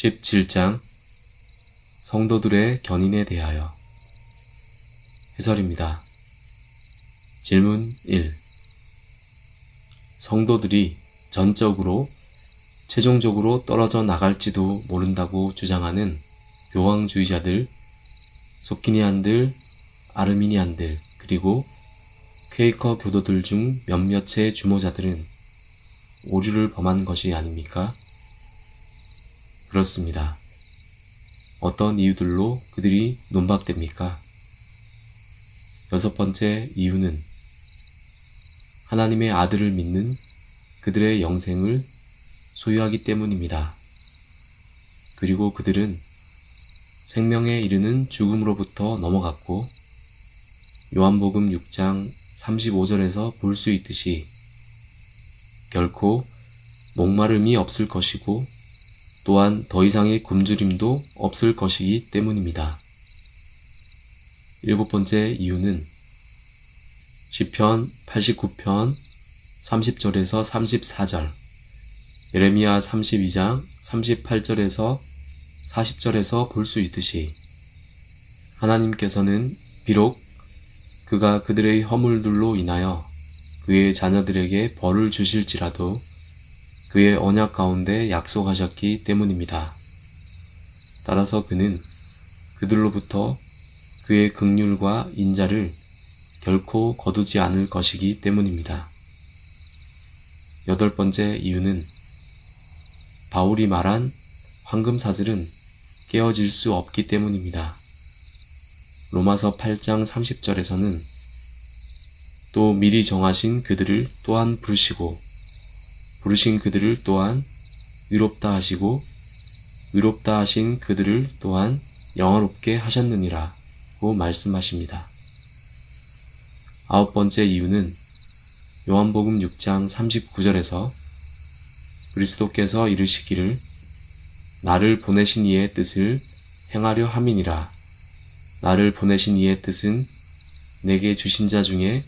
17장 성도들의 견인에 대하여 해설입니다. 질문 1. 성도들이 전적으로 최종적으로 떨어져 나갈지도 모른다고 주장하는 교황주의자들, 소키니안들, 아르미니안들, 그리고 퀘이커 교도들 중 몇몇의 주모자들은 오류를 범한 것이 아닙니까? 그렇습니다. 어떤 이유들로 그들이 논박됩니까? 여섯 번째 이유는 하나님의 아들을 믿는 그들의 영생을 소유하기 때문입니다. 그리고 그들은 생명에 이르는 죽음으로부터 넘어갔고 요한복음 6장 35절에서 볼 수 있듯이 결코 목마름이 없을 것이고 또한 더 이상의 굶주림도 없을 것이기 때문입니다. 일곱 번째 이유는 시편 89편 30절에서 34절, 예레미야 32장 38절에서 40절에서 볼 수 있듯이 하나님께서는 비록 그가 그들의 허물들로 인하여 그의 자녀들에게 벌을 주실지라도 그의 언약 가운데 약속하셨기 때문입니다. 따라서 그는 그들로부터 그의 극률과 인자를 결코 거두지 않을 것이기 때문입니다. 여덟 번째 이유는 바울이 말한 황금사슬은 깨어질 수 없기 때문입니다. 로마서 8장 30절에서는 또 미리 정하신 그들을 또한 부르시고 부르신 그들을 또한 의롭다 하시고 의롭다 하신 그들을 또한 영화롭게 하셨느니라고 말씀하십니다. 아홉 번째 이유는 요한복음 6장 39절에서 그리스도께서 이르시기를 나를 보내신 이의 뜻을 행하려 함이니라. 나를 보내신 이의 뜻은 내게 주신 자 중에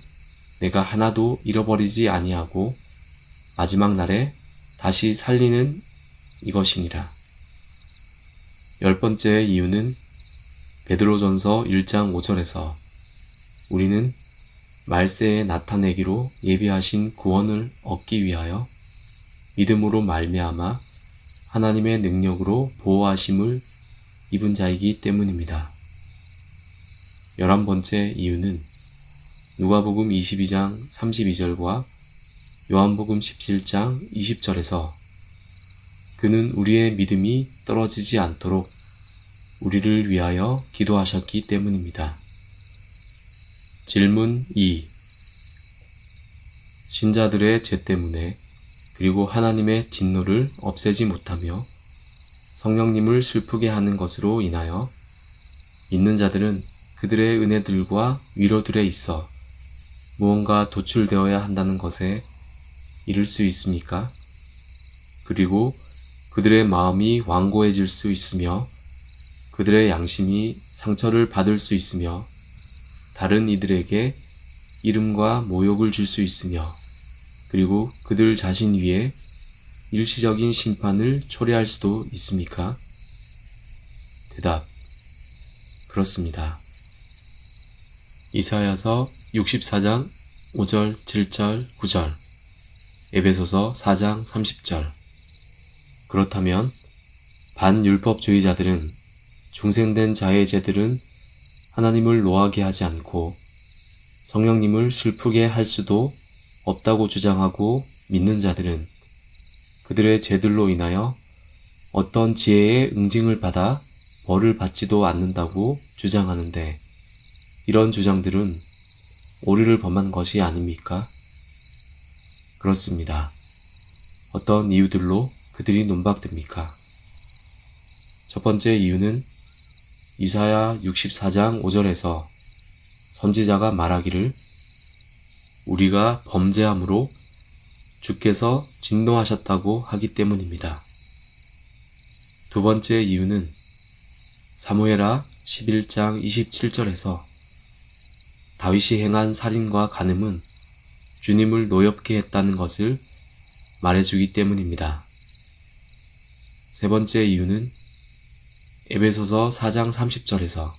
내가 하나도 잃어버리지 아니하고 마지막 날에 다시 살리는 이것이니라. 열 번째 이유는 베드로전서 1장 5절에서 우리는 말세에 나타내기로 예비하신 구원을 얻기 위하여 믿음으로 말미암아 하나님의 능력으로 보호하심을 입은 자이기 때문입니다. 열한 번째 이유는 누가복음 22장 32절과 요한복음 17장 20절에서 그는 우리의 믿음이 떨어지지 않도록 우리를 위하여 기도하셨기 때문입니다. 질문 2. 신자들의 죄 때문에 그리고 하나님의 진노를 없애지 못하며 성령님을 슬프게 하는 것으로 인하여 있는 자들은 그들의 은혜들과 위로들에 있어 무언가 도출되어야 한다는 것에 이를 수 있습니까? 그리고 그들의 마음이 완고해질 수 있으며 그들의 양심이 상처를 받을 수 있으며 다른 이들에게 이름과 모욕을 줄 수 있으며 그리고 그들 자신 위에 일시적인 심판을 초래할 수도 있습니까? 대답. 그렇습니다. 이사야서 64장 5절, 7절, 9절, 에베소서 4장 30절. 그렇다면 반율법주의자들은 중생된 자의 죄들은 하나님을 노하게 하지 않고 성령님을 슬프게 할 수도 없다고 주장하고 믿는 자들은 그들의 죄들로 인하여 어떤 지혜의 응징을 받아 벌을 받지도 않는다고 주장하는데 이런 주장들은 오류를 범한 것이 아닙니까? 그렇습니다. 어떤 이유들로 그들이 논박됩니까? 첫 번째 이유는 이사야 64장 5절에서 선지자가 말하기를 우리가 범죄함으로 주께서 진노하셨다고 하기 때문입니다. 두 번째 이유는 사무엘하 11장 27절에서 다윗이 행한 살인과 간음은 주님을 노엽게 했다는 것을 말해주기 때문입니다. 세 번째 이유는 에베소서 4장 30절에서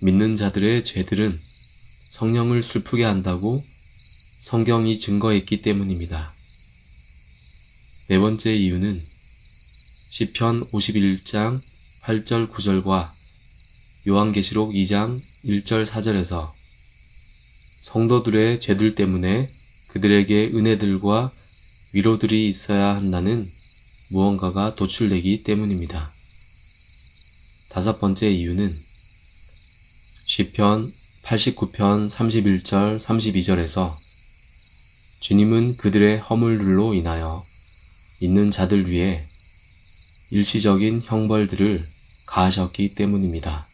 믿는 자들의 죄들은 성령을 슬프게 한다고 성경이 증거했기 때문입니다. 네 번째 이유는 시편 51장 8절 9절과 요한계시록 2장 1절 4절에서 성도들의 죄들 때문에 그들에게 은혜들과 위로들이 있어야 한다는 무언가가 도출되기 때문입니다. 다섯 번째 이유는 시편 89편 31절 32절에서 주님은 그들의 허물들로 인하여 있는 자들 위에 일시적인 형벌들을 가하셨기 때문입니다.